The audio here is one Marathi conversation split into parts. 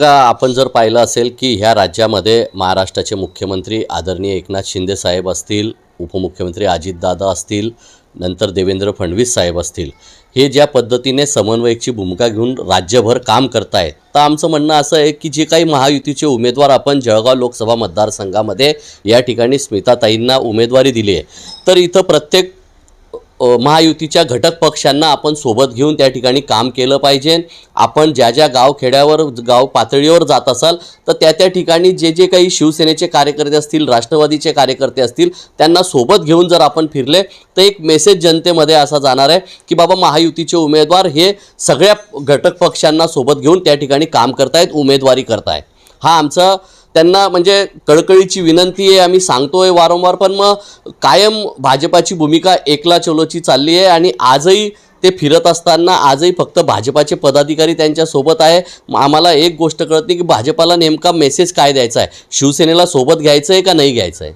का आपण जर पाहिलं असेल की ह्या राज्यामध्ये महाराष्ट्राचे मुख्यमंत्री आदरणीय एकनाथ शिंदे साहेब असतील उपमुख्यमंत्री अजितदादा असतील नंतर देवेंद्र फडणवीस साहेब असतील हे ज्या पद्धतीने समन्वयकची भूमिका घेऊन राज्यभर काम करतायत तर आमचं म्हणणं असं आहे की जे काही महायुतीचे उमेदवार आपण जळगाव लोकसभा मतदारसंघामध्ये या ठिकाणी स्मिताताईंना उमेदवारी दिली आहे तर इथं प्रत्येक महायुतीच्या घटक पक्षांना आपण सोबत घेऊन त्या ठिकाणी काम केलं पाहिजे. आपण ज्या ज्या गाव खेड्यावर गाव पातळीवर जात असाल तर त्या त्या ठिकाणी जे जे काही शिवसेनेचे कार्यकर्ते असतील राष्ट्रवादीचे कार्यकर्ते असतील त्यांना सोबत घेऊन जर आपण फिरले तर एक मेसेज जनतेमध्ये असा जाणार आहे की बाबा महायुतीचे उमेदवार हे सगळ्या घटक पक्षांना सोबत घेऊन त्या ठिकाणी काम करतायत उमेदवारी करतायत. हा आमचा त्यांना म्हणजे कळकळीची विनंती आहे आम्ही सांगतोय वारंवार पण मग कायम भाजपाची भूमिका एकला चलोची चालली आहे आणि आजही ते फिरत असताना आजही फक्त भाजपाचे पदाधिकारी त्यांच्यासोबत आहे. मग आम्हाला एक गोष्ट कळत नाही की भाजपाला नेमका मेसेज काय द्यायचा आहे? शिवसेनेला सोबत घ्यायचं आहे का नाही घ्यायचं आहे?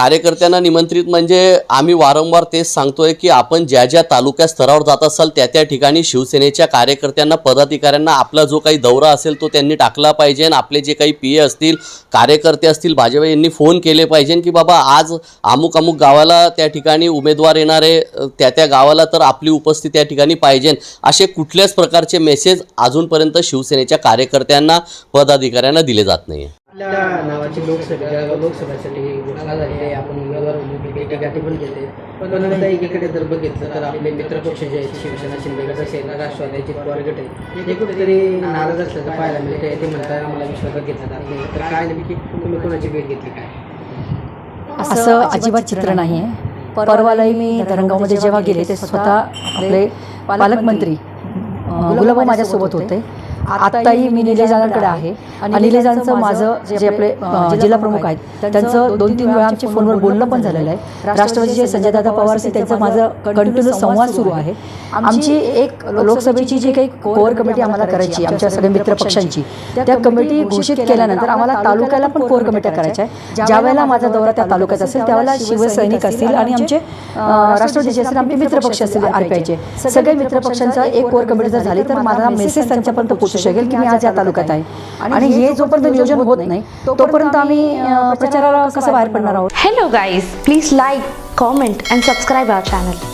कार्यकर्त्यांना निमंत्रित म्हणजे आम्ही वारंवार तेच सांगतोय की आपण ज्या ज्या तालुक्या स्तरावर जात असाल त्या त्या ठिकाणी शिवसेनेच्या कार्यकर्त्यांना पदाधिकाऱ्यांना आपला जो काही दौरा असेल तो त्यांनी टाकला पाहिजे आणि आपले जे काही पी ए असतील कार्यकर्ते असतील भाजप यांनी फोन केले पाहिजे की बाबा आज अमुक अमुक गावाला त्या ठिकाणी उमेदवार येणारे त्या त्या गावाला तर आपली उपस्थिती त्या ठिकाणी पाहिजे. असे कुठल्याच प्रकारचे मेसेज अजूनपर्यंत शिवसेनेच्या कार्यकर्त्यांना पदाधिकाऱ्यांना दिले जात नाही आपल्या नावाची लोकसभा जळगाव लोकसभेसाठी घोषणा झालेली आहे आपण उमेदवार म्हणून भेटीगाठी पण घेते पण नंतर एकीकडे जर बघितलं तर आपले मित्रपक्ष जे आहेत शिवसेना शिंदे गट असेल राष्ट्रवादी अजित पवार गट आहे हे कुठेतरी नाराज असल्याचं पाहायला मिळते ते म्हणतात आम्हाला विश्वासात घेतला जात. नाही तर काय नेमकी तुम्ही कोणाची भेट घेतली काय? असं अजिबात चित्र नाही आहे. परवालाही मी धरणगावमध्ये जेव्हा गेले ते स्वतः आपले पालकमंत्री गुलाबा माझ्यासोबत होते. आत्ताही मी निलेजांकडे आहे. आणि निलेजांचं माझं जे आपले जिल्हा प्रमुख आहेत त्यांचं दोन तीन वेळा आमच्या फोनवर बोलणं पण झालेलं आहे. राष्ट्रवादीचे संजयदादा पवार असतील त्यांचं माझं कंटिन्यू संवाद सुरू आहे. आमची एक लोकसभेची जी काही कोर कमिटी आम्हाला करायची आमच्या सगळ्या मित्र पक्षांची त्या कमिटी घोषित केल्यानंतर आम्हाला तालुक्याला पण कोर कमिट्या करायच्या आहे. ज्या वेळेला माझा दौरा त्या तालुक्यात असेल त्यावेळेला शिवसैनिक असतील आणि आमचे राष्ट्रवादीचे असतील आमचे मित्रपक्ष असतील आर पी आयचे सगळे मित्रपक्षांचा एक कोर कमिटी जर झाली तर माझा मेसेज त्यांच्यापर्यंत शकेल की मी आज या तालुक्यात आहे. आणि हे जोपर्यंत नियोजन होत नाही तोपर्यंत आम्ही प्रचाराला कसं बाहेर पडणार आहोत. Hello guys, please like, comment and subscribe our channel.